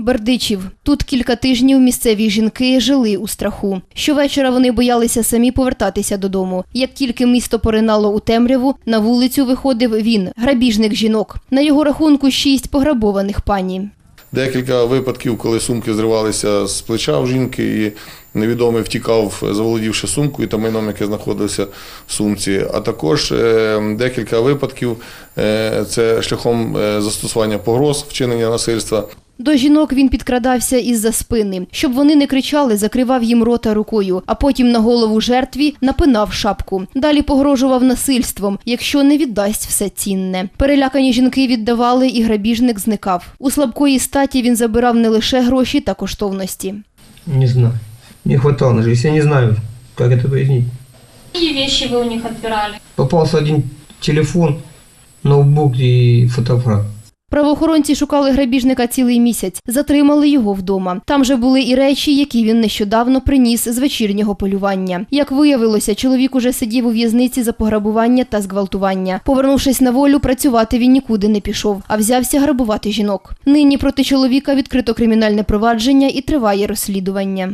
Бердичів. Тут кілька тижнів місцеві жінки жили у страху. Щовечора вони боялися самі повертатися додому. Як тільки місто поринало у темряву, на вулицю виходив він, грабіжник жінок. На його рахунку шість пограбованих пані. Декілька випадків, коли сумки зривалися з плеча в жінки, і невідомий втікав, заволодівши сумкою та майном, яке знаходилося в сумці. А також е, декілька випадків е, це шляхом е, застосування погроз, вчинення насильства. До жінок він підкрадався із-за спини. Щоб вони не кричали, закривав їм рота рукою, а потім на голову жертві напинав шапку. Далі погрожував насильством, якщо не віддасть все цінне. Перелякані жінки віддавали, і грабіжник зникав. У слабкої статі він забирав не лише гроші та коштовності. Не знаю. Не хватало на жизнь. Я не знаю, как это пояснить. Какие вещи вы у них отбирали? Попался один телефон, ноутбук и фотоаппарат. Правоохоронці шукали грабіжника цілий місяць, затримали його вдома. Там же були і речі, які він нещодавно приніс з вечірнього полювання. Як виявилося, чоловік уже сидів у в'язниці за пограбування та зґвалтування. Повернувшись на волю, працювати він нікуди не пішов, а взявся грабувати жінок. Нині проти чоловіка відкрито кримінальне провадження і триває розслідування.